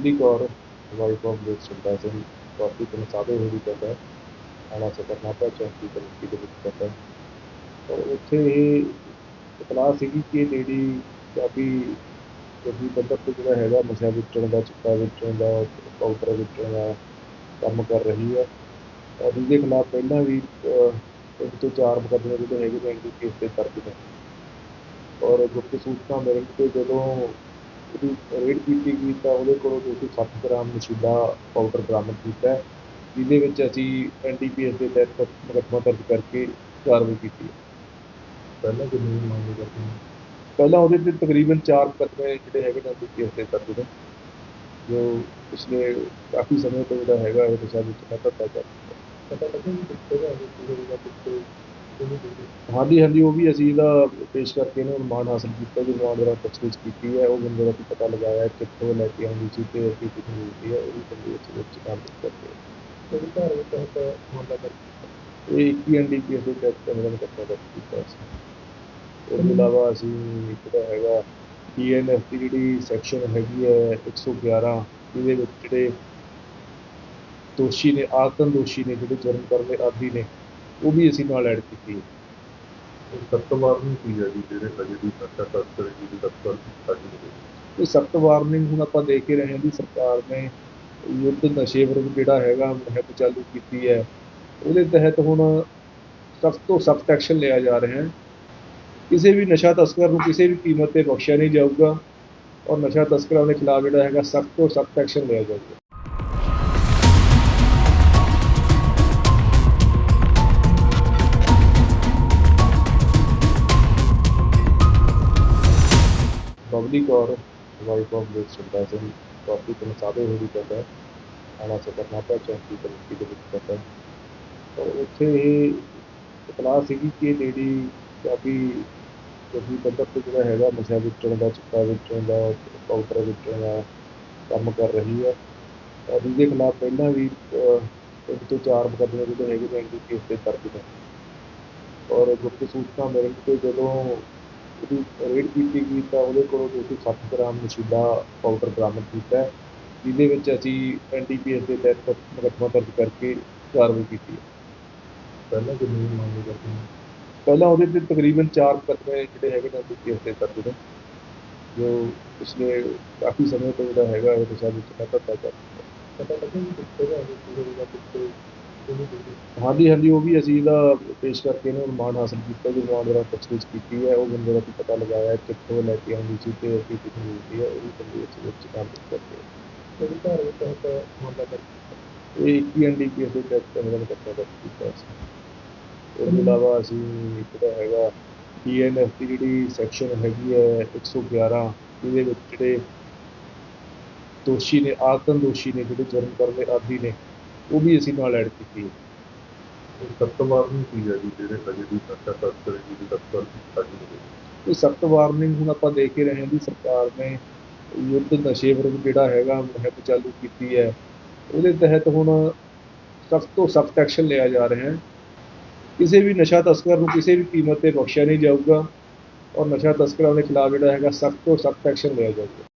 Babli Kaur wife of Dev Sundar Singh ਕਾਫੀ ਤੋਂ ਸਾਦੇ ਹੋਈ ਕਰਦਾ ਆਣਾ ਸਕਰਨਾਪਾ ਚੌਂਕੀ ਕਮੇਟੀ ਦੇ ਵਿੱਚ ਕਰਦਾ ਔਰ ਉੱਥੇ ਇਹ ਇਤਲਾਹ ਸੀਗੀ ਕਿ ਲੇਡੀ ਕਾਫੀ ਕਾਫੀ ਪੱਧਰ ਤੇ ਜਿਹੜਾ ਹੈਗਾ ਨਸ਼ਾ ਵੇਚਣ ਦਾ ਚਿੱਟਾ ਵੇਚਣ ਦਾ ਪਾਊਡਰ ਵੇਚਣ ਦਾ ਕੰਮ ਕਰ ਰਹੀ ਹੈ। ਔਰ ਇਹਦੇ ਖਿਲਾਫ ਪਹਿਲਾਂ ਵੀ ਅਹ, ਇੱਕ ਤੋਂ ਚਾਰ ਮੁਕੱਦਮੇ ਜਿਹੜੇ ਹੈਗੇ ਨੇ ਐਂਟੀ ਕੇਸ ਤੇ ਦਰਜ ਨੇ। ਔਰ ਗੁਪਤ ਸੂਚਨਾ ਮਿਲਣ ਤੇ ਜਦੋਂ ਉਹਦੀ ਰੇਡ ਕੀਤੀ ਗਈ ਤਾਂ ਉਹਦੇ ਕੋਲੋਂ 260 ਗ੍ਰਾਮ ਨਸ਼ੀਲਾ ਪਾਊਡਰ ਬਰਾਮਦ ਕੀਤਾ ਜਿਹਦੇ ਵਿੱਚ ਅਸੀਂ ਐਨਡੀਪੀਐਸ ਦੇ ਤਹਿਤ ਮੁਕੱਦਮਾ ਦਰਜ ਕਰਕੇ ਕਾਰਵਾਈ ਕੀਤੀ ਹੈ। ਪਹਿਲਾਂ ਕਿੰਨੀ ਮੰਗ ਕਰਦੇ ਨੇ ਪਹਿਲਾਂ ਉਹਦੇ ਤੇ ਤਕਰੀਬਨ 4 ਮੁਕੱਦਮੇ ਜਿਹੜੇ ਹੈਗੇ ਨੇ ਐਨਡੀਪੀਐਸ ਦੇ ਦਰਜ ਨੇ। ਜੋ ਪਿਛਲੇ ਕਾਫੀ ਸਮੇਂ ਤੋਂ ਜਿਹੜਾ ਹੈਗਾ ਇਹ ਨਸ਼ਾ ਵਿੱਚ ਧੱਕਾ ਚੱਲ ਰਿਹਾ ਪਤਾ ਲੱਗਿਆ ਕਿ ਕਿੱਥੇ ਦਾ ਹੈ ਕਿੱਥੇ ਹਾਂਜੀ ਹਾਂਜੀ ਉਹ ਵੀ ਅਸੀਂ ਇਹਦਾ ਪੇਸ਼ ਕਰਕੇ ਇਹਨਾਂ ਮਾਨ ਹਾਸਲ ਕੀਤਾ ਜੋ ਮਾਨ ਦਾ ਪੁੱਛਗਿੱਛ ਕੀਤੀ ਹੈ ਉਹ ਬੰਦੇ ਦਾ ਪਤਾ ਲਗਾਇਆ ਕਿੱਥੋਂ ਲੈ ਕੇ ਆਉਂਦੀ ਸੀ ਤੇ ਕੀ ਕਿੱਥੋਂ ਮਿਲਦੀ ਹੈ ਉਹ ਵੀ ਬੰਦੇ ਵਿੱਚ ਵਿੱਚ ਕੰਮ ਕਰਦੇ ਕਿਹੜੀ ਧਾਰਾ ਦੇ ਤਹਿਤ ਮਾਮਲਾ ਦਰਜ ਇਹ 21 ਐਨਡੀਪੀਐਸ ਦੇ ਤਹਿਤ ਕਮਰਨ ਕਰਤਾ ਦਾ ਕੀਤਾ ਸੀ। ਉਹਦੇ ਤੋਂ ਇਲਾਵਾ ਅਸੀਂ ਜਿਹੜਾ ਹੈਗਾ ਟੀਐਨਐਫ ਦੀ ਜਿਹੜੀ ਸੈਕਸ਼ਨ ਹੈਗੀ ਹੈ 111 ਜਿਹਦੇ ਵਿੱਚ ਜਿਹੜੇ ਦੋਸ਼ੀ ਨੇ ਆਤਮ ਦੋਸ਼ੀ ਨੇ ਜਿਹੜੇ ਜੁਰਮ ਕਰਨ ਦੇ ਆਦੀ ਨੇ ਉਹ ਵੀ ਅਸੀਂ ਨਾਲ ਐਡ ਕੀਤੀ ਹੈ। ਇਹ ਸਖਤ ਵਾਰਨਿੰਗ ਕੀ ਹੈ ਜੀ? ਜਿਹੜੇ ਅਜੇ ਵੀ ਨਸ਼ਾ ਤਸਕਰ ਜੀ ਦੀ ਦਫਤਰ ਸਾਡੀ ਦੇ ਇਹ ਸਖਤ ਵਾਰਨਿੰਗ ਹੁਣ ਆਪਾਂ ਦੇਖ ਹੀ ਰਹੇ ਹਾਂ ਵੀ ਸਰਕਾਰ ਨੇ ਯੁੱਧ ਨਸ਼ੇ ਵਿਰੁੱਧ ਜਿਹੜਾ ਹੈਗਾ ਮੁਹਿੰਮ ਚਾਲੂ ਕੀਤੀ ਹੈ। ਉਹਦੇ ਤਹਿਤ ਹੁਣ ਸਖਤ ਤੋਂ ਸਖਤ ਐਕਸ਼ਨ ਲਿਆ ਜਾ ਰਿਹਾ ਹੈ। ਕਿਸੇ ਵੀ ਨਸ਼ਾ ਤਸਕਰ ਨੂੰ ਕਿਸੇ ਵੀ ਕੀਮਤ ਤੇ ਬਖਸ਼ਿਆ ਨਹੀਂ ਜਾਊਗਾ। ਔਰ ਨਸ਼ਾ ਤਸਕਰਾਂ ਦੇ ਖਿਲਾਫ ਜਿਹੜਾ ਹੈਗਾ ਸਖਤ ਤੋਂ ਸਖਤ ਐਕਸ਼ਨ ਲਿਆ ਜਾਊਗਾ। ਬਬਲੀ ਕੌਰ ਵਾਈਫ ਆਫ ਦੇਵ ਸੁੰਦਰ ਸਿੰਘ ਕਾਫੀ ਤੋਂ ਸਾਦੇ ਹੋਈ ਕਰਦਾ ਆਣਾ ਸਕਰਨਾਪਾ ਚੌਂਕੀ ਕਮੇਟੀ ਦੇ ਵਿੱਚ ਕਰਦਾ ਔਰ ਉੱਥੇ ਇਹ ਇਤਲਾਹ ਸੀਗੀ ਕਿ ਲੇਡੀ ਕਾਫੀ ਕਾਫੀ ਪੱਧਰ ਤੇ ਜਿਹੜਾ ਹੈਗਾ ਨਸ਼ਾ ਵੇਚਣ ਦਾ ਚਿੱਟਾ ਵੇਚਣ ਦਾ ਪਾਊਡਰ ਵੇਚਣ ਦਾ ਕੰਮ ਕਰ ਰਹੀ ਹੈ। ਔਰ ਇਹਦੇ ਖਿਲਾਫ ਪਹਿਲਾਂ ਵੀ ਅਹ, ਇੱਕ ਤੋਂ ਚਾਰ ਮੁਕੱਦਮੇ ਜਿਹੜੇ ਹੈਗੇ ਨੇ ਕੇਸ ਤੇ ਦਰਜ ਨੇ। ਔਰ ਗੁਪਤ ਸੂਚਨਾ ਮਿਲਣ ਤੇ ਜਦੋਂ ਰੇਡ ਕੀਤੀ ਗਈ ਤਾਂ ਉਹਦੇ ਕੋਲੋਂ 260 ਗ੍ਰਾਮ ਨਸ਼ੀਲਾ ਪਾਊਡਰ ਬਰਾਮਦ ਕੀਤਾ ਹੈ, ਜਿਹਦੇ ਵਿੱਚ ਅਸੀਂ ਐਨਡੀਪੀਐਸ ਦੇ ਤਹਿਤ ਮੁਕੱਦਮਾ ਦਰਜ ਕਰਕੇ ਕਾਰਵਾਈ ਕੀਤੀ ਹੈ। ਪਹਿਲਾਂ ਕਿੰਨੀ ਮੰਗ ਕਰਦੇ ਨੇ ਪਹਿਲਾਂ ਉਹਦੇ ਤੇ ਤਕਰੀਬਨ 4 ਮੁਕੱਦਮੇ ਜਿਹੜੇ ਹੈਗੇ ਨੇ ਐਨਡੀਪੀਐਸ ਦੇ ਦਰਜ ਨੇ। ਜੋ ਪਿਛਲੇ ਕਾਫੀ ਸਮੇਂ ਤੋਂ ਜਿਹੜਾ ਹੈਗਾ ਇਹ ਨਸ਼ਾ ਵਿੱਚ ਧੱਕਾ ਚੱਲ ਰਿਹਾ ਪਤਾ ਲੱਗਿਆ ਕਿ ਕਿੱਥੇ ਦਾ ਹੈ ਪੂਰੇ ਦਾ ਕਿੱਥੇ ਹਾਂਜੀ ਹਾਂਜੀ ਉਹ ਵੀ ਅਸੀਂ ਇਹਦਾ ਪੇਸ਼ ਕਰਕੇ ਇਹਨਾਂ ਨੂੰ ਮਾਨ ਹਾਸਲ ਕੀਤਾ ਜੋ ਮਾਨ ਦਾ ਪੁੱਛਗਿੱਛ ਕੀਤੀ ਹੈ ਉਹ ਬੰਦੇ ਦਾ ਪਤਾ ਲਗਾਇਆ ਕਿੱਥੋਂ ਲੈ ਕੇ ਆਉਂਦੀ ਸੀ ਤੇ ਕੀ ਕਿੱਥੋਂ ਮਿਲਦੀ ਹੈ ਉਹ ਵੀ ਬੰਦੇ ਵਿੱਚ ਵਿੱਚ ਕੰਮ ਕਰਦੇ ਕਿਹੜੀ ਧਾਰਾ ਦੇ ਤਹਿਤ ਮਾਮਲਾ ਦਰਜ ਇਹ 21 ਐਨਡੀਪੀਐਸ ਦੇ ਕਰਤਾ ਦਾ ਕੀਤਾ ਸੀ। ਉਹਦੇ ਤੋਂ ਇਲਾਵਾ ਅਸੀਂ ਜਿਹੜਾ ਹੈਗਾ ਟੀਐਨਐਫ ਦੀ ਜਿਹੜੀ ਸੈਕਸ਼ਨ ਹੈਗੀ ਹੈ 111 ਜਿਹਦੇ ਵਿੱਚ ਜਿਹੜੇ ਦੋਸ਼ੀ ਨੇ ਆਤਮ ਦੋਸ਼ੀ ਨੇ ਜਿਹੜੇ ਜੁਰਮ ਕਰਨ ਦੇ ਆਦੀ ਨੇ ਉਹ ਵੀ ਅਸੀਂ ਨਾਲ ਐਡ ਕੀਤੀ ਹੈ। ਸਖਤ ਵਾਰਨਿੰਗ ਕੀ ਹੈ ਜੀ ਜਿਹੜੇ ਅਜੇ ਵੀ ਨਸ਼ਾ ਤਸਕਰ ਜੀ ਦੀ ਦਫਤਰ ਸਾਡੀ ਇਹ ਸਖਤ ਵਾਰਨਿੰਗ ਹੁਣ ਆਪਾਂ ਦੇਖ ਹੀ ਰਹੇ ਹਾਂ ਵੀ ਸਰਕਾਰ ਨੇ ਯੁੱਧ ਨਸ਼ੇ ਵਿਰੁੱਧ ਜਿਹੜਾ ਹੈਗਾ ਮੁਹਿੰਮ ਚਾਲੂ ਕੀਤੀ ਹੈ। ਉਹਦੇ ਤਹਿਤ ਹੁਣ ਸਖਤ ਤੋਂ ਸਖਤ ਐਕਸ਼ਨ ਲਿਆ ਜਾ ਰਿਹਾ ਹੈ। ਕਿਸੇ ਵੀ ਨਸ਼ਾ ਤਸਕਰ ਨੂੰ ਕਿਸੇ ਵੀ ਕੀਮਤ ਤੇ ਬਖਸ਼ਿਆ ਨਹੀਂ ਜਾਊਗਾ। ਔਰ ਨਸ਼ਾ ਤਸਕਰਾਂ ਦੇ ਖਿਲਾਫ ਜਿਹੜਾ ਹੈਗਾ ਸਖਤ ਤੋਂ ਸਖਤ ਐਕਸ਼ਨ ਲਿਆ ਜਾਊਗਾ।